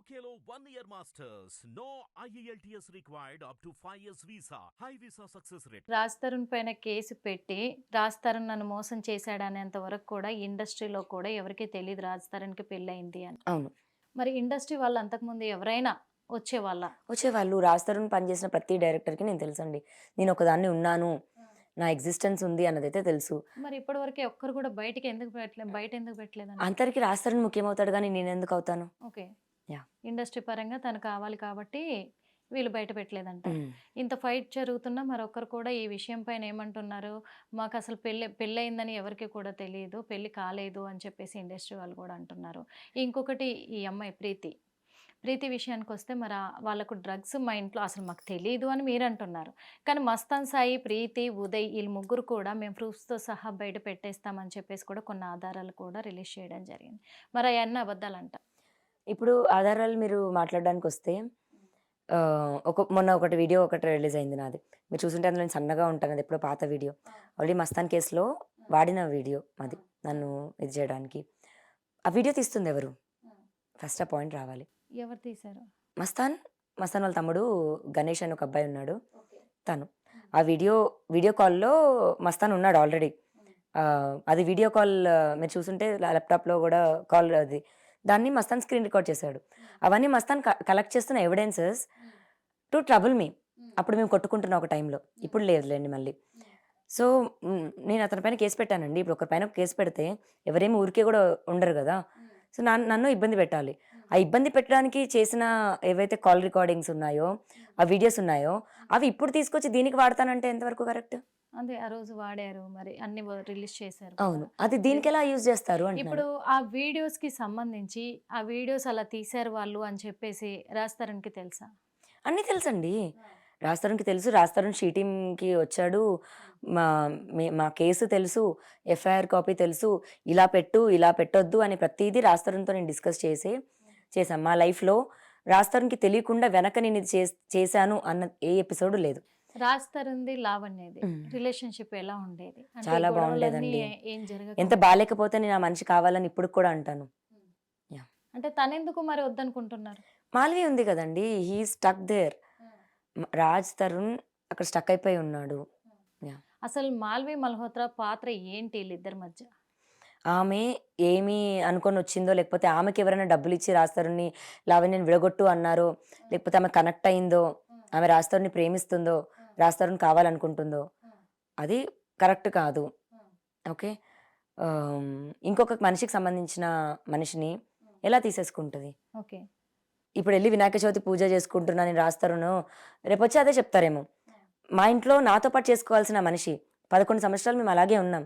One year masters. No E IELTS required up to 5 years visa. High visa success rate. Raj Tarun పైన case పెట్టి రాజ్ తరుణ్ నన్ను మోసం చేశాడనేంత వరకు కూడా ఇండస్ట్రీలో కూడా ఎవరికీ తెలియదు రాజ్ తరుణ్కి పెళ్ళయింది అని. అవును. మరి ఇండస్ట్రీ వాళ్ళు అంతకుముందు ఎవరైనా వచ్చేవాళ్ళ? వచ్చేవాళ్ళు. రాజ్ పనిచేసిన ప్రతి డైరెక్టర్కి నేను తెలుసండి. నేను ఒకదాన్ని ఉన్నాను. నా ఎగ్జిస్టెన్స్ ఉంది అన్నదైతే తెలుసు. మరి ఇప్పటివరకు ఒక్కరు కూడా బయటికి ఎందుకు పెట్టలేదు బయట ఎందుకు పెట్టలేదండి? అందరికి రాజ్ తరుణ్ ముఖ్యమవుతాడు కానీ నేను ఎందుకు అవుతాను? ఓకే. ఇండస్ట్రీ పరంగా తను కావాలి కాబట్టి వీళ్ళు బయట పెట్టలేదంట. మ్మ్. ఇంత ఫైట్ జరుగుతున్నా మరొకరు కూడా ఈ విషయం పైన ఏమంటున్నారు? మాకు అసలు పెళ్ళి పెళ్ళయిందని ఎవరికి కూడా తెలియదు పెళ్ళి కాలేదు అని చెప్పేసి ఇండస్ట్రీ వాళ్ళు కూడా అంటున్నారు. ఇంకొకటి ఈ అమ్మాయి ప్రీతి. ప్రీతి విషయానికి వస్తే మరి వాళ్ళకు డ్రగ్స్ మా ఇంట్లో అసలు మాకు తెలియదు అని మీరు అంటున్నారు. కానీ మస్తాన్ సాయి ప్రీతి ఉదయ్ వీళ్ళు ముగ్గురు కూడా మేము ప్రూఫ్స్తో సహా బయట పెట్టేస్తామని చెప్పేసి కూడా కొన్ని ఆధారాలు కూడా రిలీజ్ చేయడం జరిగింది. మరి అవన్నీ అబద్ధాలంట. ఇప్పుడు ఆధారాలు మీరు మాట్లాడడానికి వస్తే ఒక మొన్న ఒకటి వీడియో ఒకటి రిలీజ్ అయింది నాది. మీరు చూసుంటే అందులో నేను సన్నగా ఉంటాను అది ఎప్పుడో పాత వీడియో. ఆల్రెడీ మస్తాన్ కేసులో వాడిన వీడియో అది నన్ను ఇది చేయడానికి. ఆ వీడియో తీస్తుంది ఎవరు? ఫస్ట్ ఆ పాయింట్ రావాలి. ఎవరు తీశారు? మస్తాన్ మస్తాన్ వాళ్ళ తమ్ముడు గణేష్ అని ఒక అబ్బాయి ఉన్నాడు. తను. ఆ వీడియో వీడియో కాల్లో మస్తాన్ ఉన్నాడు ఆల్రెడీ. అది వీడియో కాల్ మీరు చూసుంటే ల్యాప్టాప్లో కూడా కాల్ అది దాన్ని మస్తాన్ స్క్రీన్ రికార్డ్ చేశాడు. అవన్నీ మస్తాన్ కలెక్ట్ చేస్తున్న ఎవిడెన్సెస్ టు ట్రబుల్ మీ అప్పుడు మేము కొట్టుకుంటున్న ఒక టైంలో ఇప్పుడు లేదులేండి మళ్ళీ. సో నేను అతని పైన కేసు పెట్టానండి. ఇప్పుడు ఒకరి పైన కేసు పెడితే ఎవరేమి ఊరికే కూడా ఉండరు కదా. సో నన్ను నన్ను ఇబ్బంది పెట్టాలి. ఆ ఇబ్బంది పెట్టడానికి చేసిన ఏవైతే కాల్ రికార్డింగ్స్ ఉన్నాయో ఆ వీడియోస్ ఉన్నాయో అవి ఇప్పుడు తీసుకొచ్చి దీనికి వాడతానంటే ఎంతవరకు కరెక్ట్? అదే ఆ రోజు వాడారు మరి అన్ని రిలీజ్ చేశారు అవును. అది దీనికి ఎలా యూజ్ చేస్తారు ఇప్పుడు ఆ వీడియోస్కి సంబంధించి ఆ వీడియోస్ అలా తీశారు వాళ్ళు అని చెప్పేసి రాస్తారనికి తెలుసా? అన్నీ తెలుసండి. రాస్తారుకి తెలుసు. రాస్తారుని షీటింగ్కి వచ్చాడు. మా మే- మా కేసు తెలుసు. ఎఫ్ఐఆర్ కాపీ తెలుసు. ఇలా పెట్టు ఇలా పెట్టొద్దు అని ప్రతిదీ రాస్తారునితో నేను డిస్కస్ చేసి చేశాను. మా లైఫ్లో రాస్తారునికి తెలియకుండా వెనక నేను ఇది చేశాను అన్న ఏ ఎపిసోడ్ లేదు. లావణ్యది మ్మ్. రిలేషన్షిప్ ఎలా ఉండేది? చాలా బాగుండేదండి. ఎంత బాగాలేకపోతే నేను ఆ మనిషి కావాలని ఇప్పుడు కూడా అంటాను. అంటే తనెందుకు మరి వద్దనుకుంటున్నారు? మాల్వి ఉంది కదండి. He stuck there. Raj Tarun అక్కడ స్టక్ అయిపోయి ఉన్నాడు. అసలు మాల్వి మల్హోత్రా పాత్ర ఏంటి వీళ్ళిద్దరి మధ్య? ఆమె ఏమి అనుకొని వచ్చిందో లేకపోతే ఆమెకి ఎవరైనా డబ్బులు ఇచ్చి రాస్తారుని లావణ్యని విడగొట్టు అన్నారో లేకపోతే ఆమె కనెక్ట్ అయిందో ఆమె రాస్తారుని ప్రేమిస్తుందో రాస్తారుని కావాలనుకుంటుందో అది కరెక్ట్ కాదు. ఓకే? ఇంకొక మనిషికి సంబంధించిన మనిషిని ఎలా తీసేసుకుంటుంది? ఓకే. ఇప్పుడు వెళ్ళి వినాయక చవితి పూజ చేసుకుంటున్నా నేను రాస్తారును. రేపు వచ్చి అదే చెప్తారేమో. మా ఇంట్లో నాతో పాటు చేసుకోవాల్సిన మనిషి పదకొండు సంవత్సరాలు మేము అలాగే ఉన్నాం.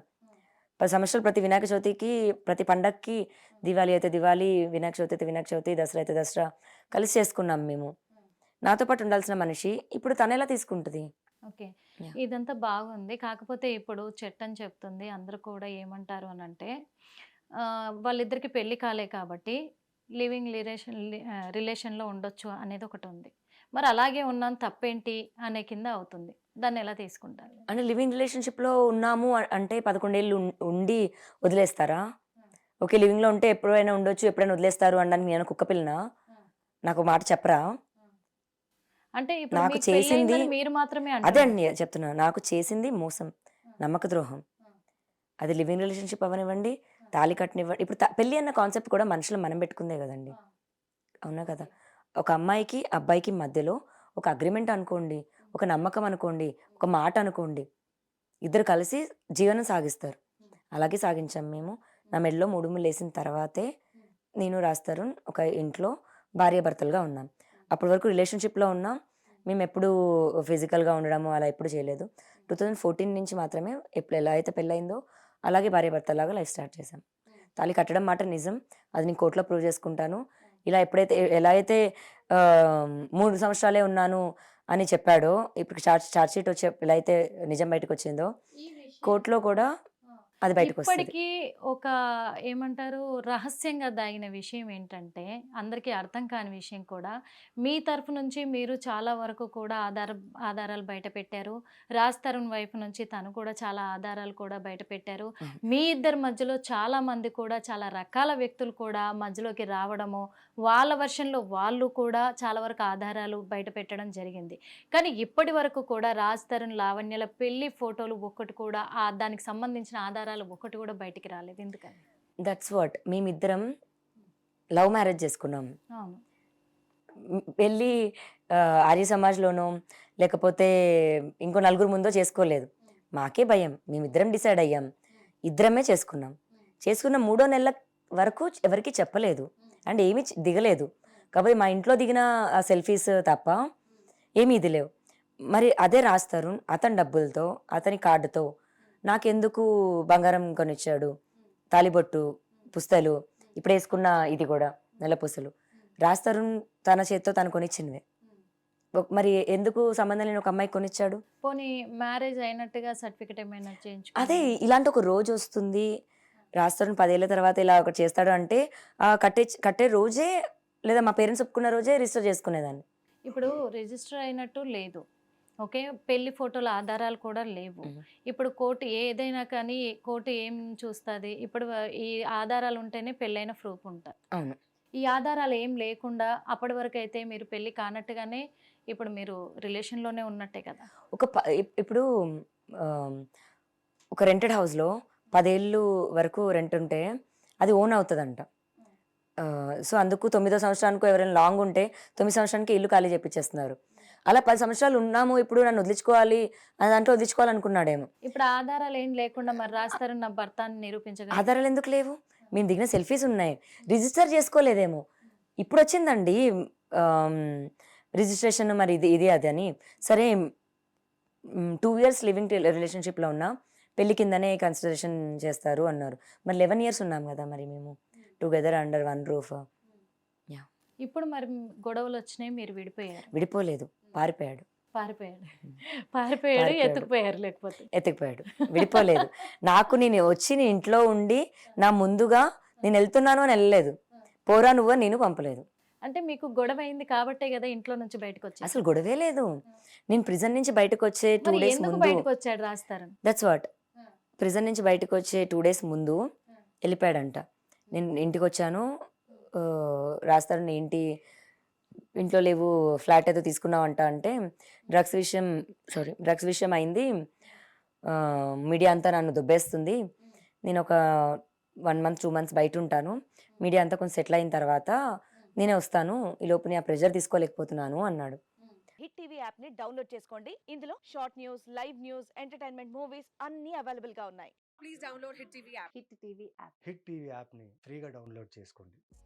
పది సంవత్సరాలు ప్రతి వినాయక చవితికి ప్రతి పండక్కి దివాళీ అయితే దివాళీ వినాయక చవితి అయితే వినాయక చవితి దసరా అయితే దసరా కలిసి చేసుకున్నాం మేము. నాతో పాటు ఉండాల్సిన మనిషి ఇప్పుడు తను ఎలా తీసుకుంటుంది? ఓకే. ఇదంతా బాగుంది. కాకపోతే ఇప్పుడు చట్టం చెప్తుంది. అందరూ కూడా ఏమంటారు అని అంటే వాళ్ళిద్దరికి పెళ్ళి కాలే కాబట్టి లివింగ్ రిలేషన్ రిలేషన్లో ఉండొచ్చు అనేది ఒకటి ఉంది. మరి అలాగే ఉన్నాను తప్పేంటి అనే కింద అవుతుంది. దాన్ని ఎలా తీసుకుంటారు? అంటే లివింగ్ రిలేషన్షిప్లో ఉన్నాము అంటే పదకొండేళ్ళు ఉండి వదిలేస్తారా? ఓకే లివింగ్లో ఉంటే ఎప్పుడైనా ఉండొచ్చు ఎప్పుడైనా వదిలేస్తారు అనడానికి నేను కుక్క పిల్లనా? నాకు మాట చెప్పరా? అంటే ఇప్పుడు నాకు చేసింది- మీరు మాత్రమే అదే. అండి చెప్తున్నా. నాకు చేసింది మోసం నమ్మక ద్రోహం. అది లివింగ్ రిలేషన్షిప్ అవనివ్వండి తాళి కట్టనివ్వండి ఇప్పుడు పెళ్ళి అన్న కాన్సెప్ట్ కూడా మనుషులు మనం పెట్టుకుందే కదండి. అవునా కదా? ఒక అమ్మాయికి అబ్బాయికి మధ్యలో ఒక అగ్రిమెంట్ అనుకోండి ఒక నమ్మకం అనుకోండి ఒక మాట అనుకోండి ఇద్దరు కలిసి జీవనం సాగిస్తారు. అలాగే సాగించాం మేము. నా మెడలో మూడుములు వేసిన తర్వాతే నేను రాస్తారు ఒక ఇంట్లో భార్యాభర్తలుగా ఉన్నాం. అప్పటి వరకు రిలేషన్షిప్లో ఉన్నాం. మేము ఎప్పుడు ఫిజికల్గా ఉండడము అలా ఎప్పుడు చేయలేదు. టూ థౌజండ్ ఫోర్టీన్ నుంచి మాత్రమే ఎప్పుడు ఎలా అయితే పెళ్ళయిందో అలాగే భార్యాభర్తలాగా లైఫ్ స్టార్ట్ చేశాం. తాళి కట్టడం మాట నిజం. అది నేను కోర్టులో ప్రూవ్ చేసుకుంటాను. ఇలా ఎప్పుడైతే ఎలా అయితే మూడు సంవత్సరాలే ఉన్నాను అని చెప్పాడో ఇప్పుడు చార్జ్ చార్జ్ షీట్ వచ్చే ఇలా అయితే నిజం బయటకు వచ్చిందో కోర్టులో కూడా అది బయటకు ఇప్పటికీ ఒక ఏమంటారు రహస్యంగా దాగిన విషయం ఏంటంటే అందరికీ అర్థం కాని విషయం కూడా మీ తరఫు నుంచి మీరు చాలా వరకు కూడా ఆధార ఆధారాలు బయట పెట్టారు. రాజ్ తరుణ్ వైపు నుంచి తను కూడా చాలా ఆధారాలు కూడా బయట పెట్టారు. మీ ఇద్దరి మధ్యలో చాలా మంది కూడా చాలా రకాల వ్యక్తులు కూడా మధ్యలోకి రావడము వాళ్ళ వర్షన్లో వాళ్ళు కూడా చాలా వరకు ఆధారాలు బయట పెట్టడం జరిగింది. కానీ ఇప్పటి వరకు కూడా రాజ్ తరుణ్ లావణ్యల పెళ్ళి ఫోటోలు ఒక్కటి కూడా దానికి సంబంధించిన ఆధారాలు ఒక్కటి కూడా బయటికి రాలేదు. ఎందుకని? దట్స్ వాట్ మేమిద్దరం లవ్ మ్యారేజ్ చేసుకున్నాం. ఆ, ఆర్య సమాజ్లోనో లేకపోతే ఇంకో నలుగురు ముందో చేసుకోలేదు. మాకే భయం. మేమిద్దరం డిసైడ్ అయ్యాం. ఇద్దరమే చేసుకున్నాం. చేసుకున్న మూడో నెలల వరకు ఎవరికి చెప్పలేదు. అండ్ ఏమీ దిగలేదు. కాబట్టి మా ఇంట్లో దిగిన సెల్ఫీస్ తప్ప ఏమీ ఇది లేవు మరి అదే రాస్తారు అతని డబ్బులతో అతని కార్డుతో నాకెందుకు బంగారం కొనిచ్చాడు? తాలిబొట్టు పుస్తలు ఇప్పుడు వేసుకున్న ఇది కూడా నెలపూసలు రాస్తారు తన చేత్తో తను కొనిచ్చినవే ఒక- మరి ఎందుకు సంబంధం లేని ఒక అమ్మాయి కొనిచ్చాడు? పోనీ మ్యారేజ్ అయినట్టుగా సర్టిఫికెట్ ఏమైనా చేయించు అదే ఇలాంటి ఒక రోజు వస్తుంది. రాస్తాడు పదేళ్ళ తర్వాత ఇలా ఒకటి చేస్తాడు అంటే కట్టే కట్టే రోజే లేదా మా పేరెంట్స్ ఒప్పుకున్న రోజే రిజిస్టర్ చేసుకునేదాన్ని. ఇప్పుడు రిజిస్టర్ అయినట్టు లేదు. ఓకే? పెళ్ళి ఫోటోల ఆధారాలు కూడా లేవు. ఇప్పుడు కోర్టు ఏదైనా కానీ కోర్టు ఏం చూస్తుంది? ఇప్పుడు ఈ ఆధారాలు ఉంటేనే పెళ్ళైన ప్రూఫ్ ఉంటుంది. అవును. ఈ ఆధారాలు ఏం లేకుండా అప్పటి వరకు అయితే మీరు పెళ్ళి కానట్టుగానే ఇప్పుడు మీరు రిలేషన్లోనే ఉన్నట్టే కదా? ఒక ఇప్పుడు ఒక రెంటెడ్ హౌస్లో పదేళ్ళు వరకు రెంట్ ఉంటే అది ఓన్ అవుతుందంట. సో అందుకు తొమ్మిదో సంవత్సరానికి ఎవరైనా లాంగ్ ఉంటే తొమ్మిది సంవత్సరానికి ఇల్లు ఖాళీ చేపించేస్తున్నారు అలా పది సంవత్సరాలు ఉన్నాము ఇప్పుడు నన్ను వదిలించుకోవాలి అని దాంట్లో వదిలించుకోవాలనుకున్నాడేమో. ఇప్పుడు ఆధారాలు ఏం లేకుండా మరి రాస్తారు నా భర్త అని నిరూపించగలరు ఆధారాలు ఎందుకు లేవు? మేము దిగిన సెల్ఫీస్ ఉన్నాయి. రిజిస్టర్ చేసుకోలేదేమో. ఇప్పుడు వచ్చిందండి రిజిస్ట్రేషన్ మరి ఇది ఇది అది అని. సరే టూ ఇయర్స్ లివింగ్ రిలేషన్షిప్లో ఉన్నా పెళ్ళి కిందనే కన్సిడరేషన్ చేస్తారు అన్నారు. మరి లెవెన్ ఇయర్స్ ఉన్నాం కదా మరి మేము. Together under one roof. ఇప్పుడు మరి గొడవలు వచ్చినాయి మీరు విడిపోయారు. విడిపోలేదు. పారిపోయాడు. పారిపోయాడు. పారిపోయాడు. ఎత్తుకుపోయారు లేకపోతే. ఎత్తుకుపోయాడు. విడిపోలేదు. నాకు నేను వచ్చి నీ ఇంట్లో ఉండి నా ముందుగా నేను వెళ్తున్నాను అని వెళ్ళలేదు. పోరా నువ్వు నేను పంపలేదు. అంటే మీకు గొడవ అయింది కాబట్టే కదా ఇంట్లో నుంచి బయటకు వచ్చి అసలు గొడవే లేదు. నేను ప్రిజన్ నుంచి బయటకు వచ్చే టూ డేస్ ముందు బయటకు వచ్చాడు రాస్తారు దట్స్ వాట్ ప్రిజన్ నుంచి బయటకు వచ్చే టూ డేస్ ముందు వెళ్ళిపోయాడంట. నేను ఇంటికి వచ్చాను "నీ ఇంటి ఇంట్లో లేవు ఫ్లాట్ ఏదో తీసుకున్నావంట అంటే డ్రగ్స్ విషయం సారీ డ్రగ్స్ విషయం అయింది. మీడియా అంతా నన్ను దుబ్బేస్తుంది. నేను ఒక వన్ మంత్ టూ మంత్స్ బయట ఉంటాను. మీడియా అంతా కొంచెం సెటిల్ అయిన తర్వాత నేనే వస్తాను. ఈ లోపు నేను ఆ ప్రెషర్ తీసుకోలేకపోతున్నాను అన్నాడు. హిట్ టీవీ యాప్ని డౌన్లోడ్ చేసుకోండి. ఇందులో short news live news entertainment movies అన్ని అవైలబుల్గా ఉన్నాయి. please download Hit TV app. Hit TV app. Hit TV యాప్ని ఫ్రీగా డౌన్లోడ్ చేసుకోండి.